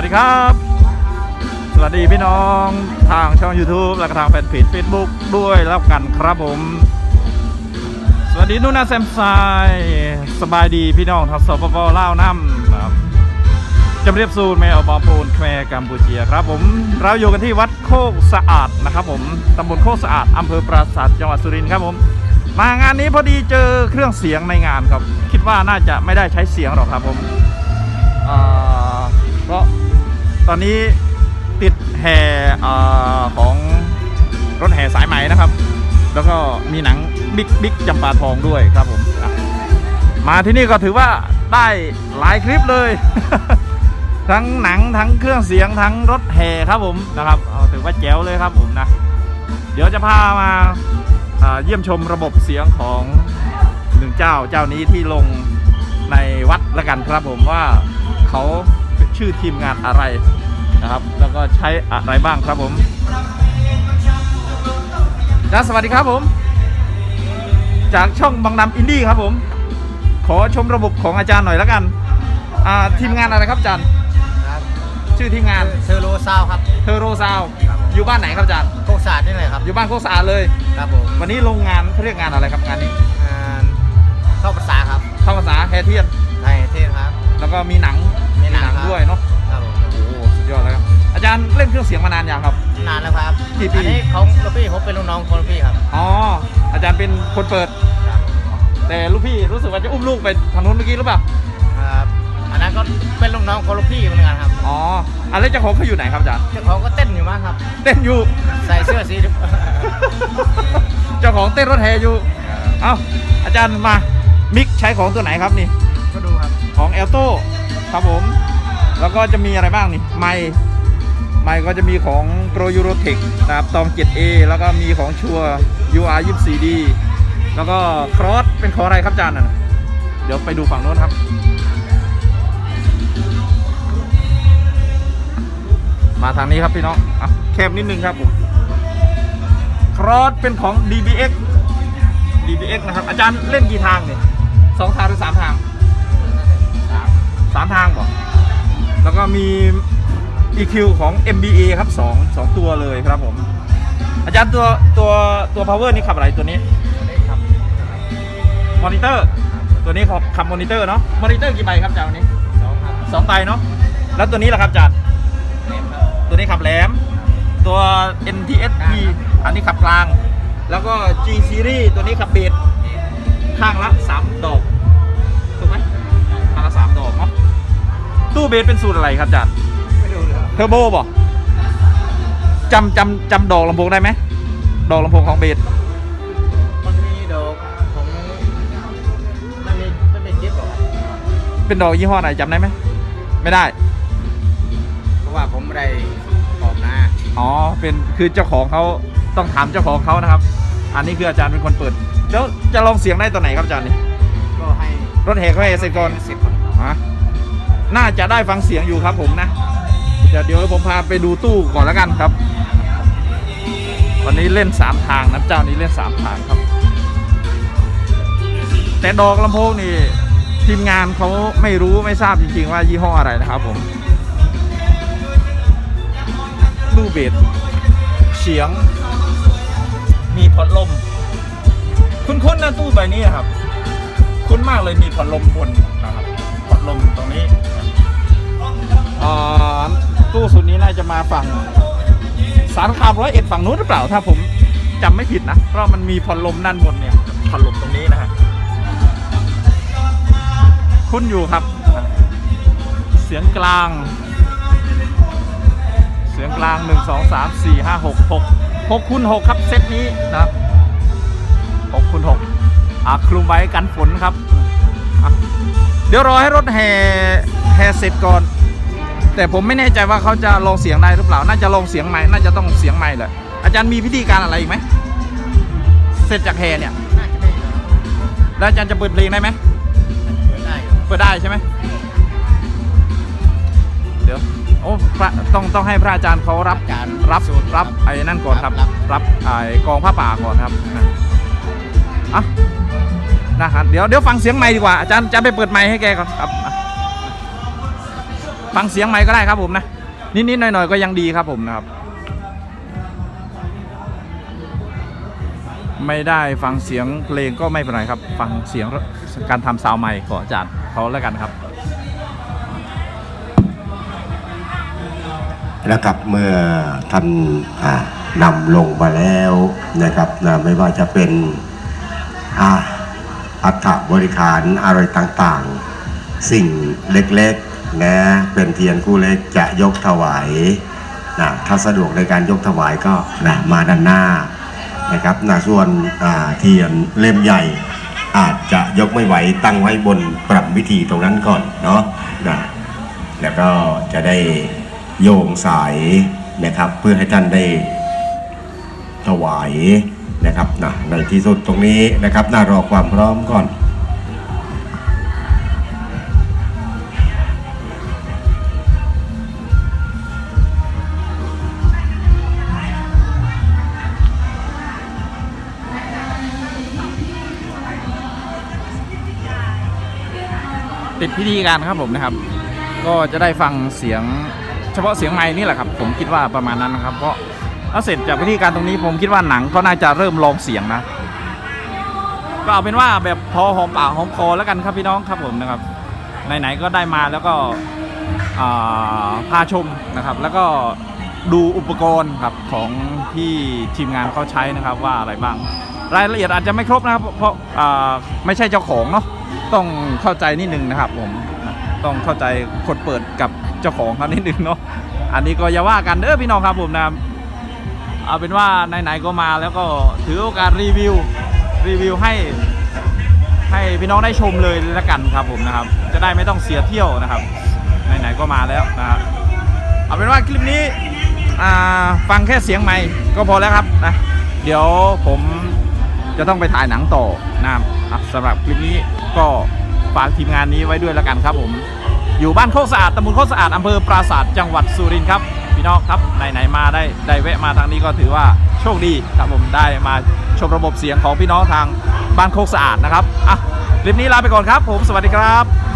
วัสดีครับ สวัสดีพี่น้องทางช่อง YouTube และทางแฟนเพจ Facebook ด้วยแล้วกันครับผม สวัสดีนุ่นนาแซมไซสบายดีพี่น้องทางสปปลาวน้ำครับจำเรียบซูนแมวบอปูนแควกัมพูเชียครับผม เราอยู่กันที่วัดโคกสะอาดนะครับผมตำบลโคกสะอาดอำเภอปราสาทจังหวัดสุรินทร์ครับผม มางานนี้พอดีเจอเครื่องเสียงในงานครับ คิดว่าน่าจะไม่ได้ใช้เสียงหรอกครับผม อ่าเพราะ ตอนนี้ติดแห่ของรถแห่สายไหมนะครับ แล้วก็มีหนังบิ๊กบิ๊กจำปาทองด้วยครับผม มาที่นี่ก็ถือว่าได้หลายคลิปเลย ทั้งหนังทั้งเครื่องเสียงทั้งรถแห่ครับผมนะครับเอาถือว่าแจ๋วเลยครับผมนะ เดี๋ยวจะพามาเยี่ยมชมระบบเสียงของหนึ่งเจ้าเจ้านี้ที่ลงในวัดละกันครับผมว่าเขา ชื่อทีมงานอะไรนะครับ แล้วก็ใช้อะไรบ้างครับผมจ้าสวัสดีครับผม จากช่องบังนำอินดี้ครับผม ขอชมระบบของอาจารย์หน่อยละกันอ่าทีมงานอะไรครับอาจารย์ครับชื่อทีมงานเซอร์โรซาวครับเทอร์โรซาวอยู่บ้านไหนครับอาจารย์โคกศาสตร์นี่เลยครับอยู่บ้านโคกสะอาดเลยครับผมวันนี้ลงงานเขาเรียกงานอะไรครับงานนี้งานเข้าภาษาครับเข้าภาษาแฮเทียนไทยเทศครับ แล้วก็มีหนังมีหนังครับ ด้วยเนาะครับผมโอ้โหสุดยอดเลยครับอาจารย์เล่นเครื่องเสียงมานานยังครับ นานแล้วครับกี่ปี อันนี้ของลูกพี่ผมเป็นลูกน้องของลูกพี่ครับอ๋ออาจารย์เป็นคนเปิด ครับแต่ลูกพี่รู้สึกว่าจะอุ้มลูกไปทางนู้นเมื่อกี้หรือเปล่าครับอันนั้นก็เป็นลูกน้องของลูกพี่เหมือนกันครับอ๋ออะไรเจ้าของเขาอยู่ไหนครับอาจารย์เจ้าของก็เต้นอยู่มากครับ เต้นอยู่ ใส่เสื้อสี เจ้าของเต้นรถแห่อยู่ เอ้าอาจารย์มามิกใช้ของตัวไหนครับนี่ ก็ดูครับ ของ a อลโต้ครับผม แล้วก็จะมีอะไรบ้างนี่ไมค์ไมค์ก็จะมีของ Pro Eurotech นะครับตอง 7A แล้วก็มีของชัว UR 24D แล้วก็ครอสเป็นของอะไรครับอาจารย์น่ะเดี๋ยวไปดูฝั่งโน้นครับ มาทางนี้ครับพี่น้องอะแคบนิดนึงครับผมครอสเป็นของ DBX DBX นะครับ อาจารย์เล่นกี่ทางเนี่ยสองทางหรือสามทางสามทางบอก แล้วก็มี EQ ของ MBA ครับสองสองตัวเลยครับผม อาจารย์ตัวตัวตัว power นี่ขับอะไรตัวนี้ครับมอนิเตอร์ ตัวนี้ขับขับมอนิเตอร์เนาะมอนิเตอร์กี่ใบครับอาจารย์วันนี้สองครับสองใบเนาะแล้วตัวนี้ล่ะครับอาจารย์เต็มครับตัวนี้ขับแหลม ตัว NTSP อันนี้ขับกลาง แล้วก็ G series ตัวนี้ขับเบสข้างละ 3 ดอกถูก ตู้เบสเป็นสูตรอะไรครับอาจารย์ไม่ดูเลยครับเทอร์โบบ่จำจำจำดอกลำโพงได้ไหมดอกลำโพงของเบสมันมีดอกของมันมีมันมีจิ๊บเหรอครับเป็นดอกยี่ห้อไหนจำได้ไหมไม่ได้เพราะว่าผมไม่ได้ออกหน้าอ๋อเป็นคือเจ้าของเขาต้องถามเจ้าของเขานะครับ อันนี้คืออาจารย์เป็นคนเปิด แล้วจะลองเสียงได้ตัวไหนครับอาจารย์นี่ก็ให้รถแห่เขาให้เสร็จก่อนเสร็จก่อนฮะ น่าจะได้ฟังเสียงอยู่ครับผมนะ เดี๋ยวเดี๋ยวผมพาไปดูตู้ก่อนแล้วกันครับ วันนี้เล่นสามทางนะเจ้านี้เล่นสามทางครับ แต่ดอกลำโพงนี่ทีมงานเขาไม่รู้ไม่ทราบจริงๆว่ายี่ห้ออะไรนะครับผมตู้เบสเสียง มีพัดลม คุ้นๆนะตู้ใบนี้ครับ คุ้นมากเลยมีพัดลมบนนะครับ มาฝั่งสารคามร้อยเอ็ดฝั่งนู้นหรือเปล่าถ้าผมจำไม่ผิดนะ เพราะมันมีพัดลมด้านบนเนี่ยพัดลมตรงนี้นะฮะคุ้นอยู่ครับ เสียงกลาง เสียงกลางหนึ่งสองสามสี่ห้าหกหกหกคูณหกครับเซตนี้นะครับหกคูณหกอะคลุมไว้กันฝนครับอะเดี๋ยวรอให้รถแห่แห่เสร็จก่อน แต่ผมไม่แน่ใจว่าเขาจะลองเสียงได้หรือเปล่า น่าจะลองเสียงใหม่ น่าจะต้องเสียงใหม่แหละ อาจารย์มีพิธีการอะไรอีกไหม เสร็จจากแห่เนี่ย น่าจะได้ครับแล้วอาจารย์จะเปิดเพลงได้ไหม เปิดได้ครับเปิดได้ใช่ไหม เดี๋ยว โอ้พระต้องต้องให้พระอาจารย์เขารับ อาจารย์รับสูต รับไอ้นั่นก่อนครับ รับ รับไอ้กองผ้าป่าก่อนครับนะอะนะครับเดี๋ยวเดี๋ยวฟังเสียงไม้ดีกว่าอาจารย์จะไปเปิดไม้ให้แกก่อนครับอะ ฟังเสียงใหมก็ได้ครับผมนะ นิดๆหน่อยๆก็ยังดีครับผมนะครับ ไม่ได้ฟังเสียงเพลงก็ไม่เป็นไรครับ ฟังเสียงการทำซาวด์ใหม่ขออาจารย์เขาแล้วกันครับแล้วกับเมื่อท่านนำลงมาแล้วนะครับนะไม่ว่าจะเป็นอัฐบริขารอะไรต่างๆ สิ่งเล็กๆ นะเป็นเทียนคู่เล็กจะยกถวายนะถ้าสะดวกในการยกถวายก็นะมาด้านหน้านะครับนะส่วนเทียนเล่มใหญ่ อาจจะยกไม่ไหวตั้งไว้บนปรับวิธีตรงนั้นก่อนเนาะนะแล้วก็จะได้โยงสายนะครับเพื่อให้ท่านได้ถวายนะครับนะในที่สุดตรงนี้นะครับน่ารอความพร้อมก่อน ติดพิธีการครับผมนะครับ ก็จะได้ฟังเสียงเฉพาะเสียงไม้นี่แหละครับ ผมคิดว่าประมาณนั้นนะครับ เพราะถ้าเสร็จจากพิธีการตรงนี้ผมคิดว่าหนังก็น่าจะเริ่มลองเสียงนะก็เอาเป็นว่าแบบพอหอมปากหอมคอแล้วกันครับพี่น้องครับผมนะครับไหนๆก็ได้มาแล้วก็พาชมนะครับ แล้วก็ดูอุปกรณ์ครับของที่ทีมงานเขาใช้นะครับว่าอะไรบ้าง รายละเอียดอาจจะไม่ครบนะครับเพราะไม่ใช่เจ้าของเนาะ ต้องเข้าใจนิดนึงนะครับผมต้องเข้าใจคนเปิดกับเจ้าของเขานิดนึงเนาะอันนี้ก็อย่าว่ากันเด้อพี่น้องครับผมนะเอาเป็นว่าไหนๆก็มาแล้วก็ถือโอกาสรีวิวรีวิวให้ให้พี่น้องได้ชมเลยแล้วกันครับผมนะครับ จะได้ไม่ต้องเสียเที่ยวนะครับไหนๆก็มาแล้วนะครับเอาเป็นว่าคลิปนี้ฟังแค่เสียงใหม่ก็พอแล้วครับนะเดี๋ยวผมจะต้องไปถ่ายหนังต่อนะครับอะสำหรับคลิปนี้ ก็ฝากทีมงานนี้ไว้ด้วยแล้วกันครับผม อยู่บ้านโคกสะอาดตำบลโคกสะอาดอำเภอปราสาทจังหวัดสุรินทร์ครับพี่น้องครับไหนๆมาได้ได้แวะมาทางนี้ก็ถือว่าโชคดีครับผมได้มาชมระบบเสียงของพี่น้องทางบ้านโคกสะอาดนะครับอะคลิปนี้ลาไปก่อนครับ ผมสวัสดีครับ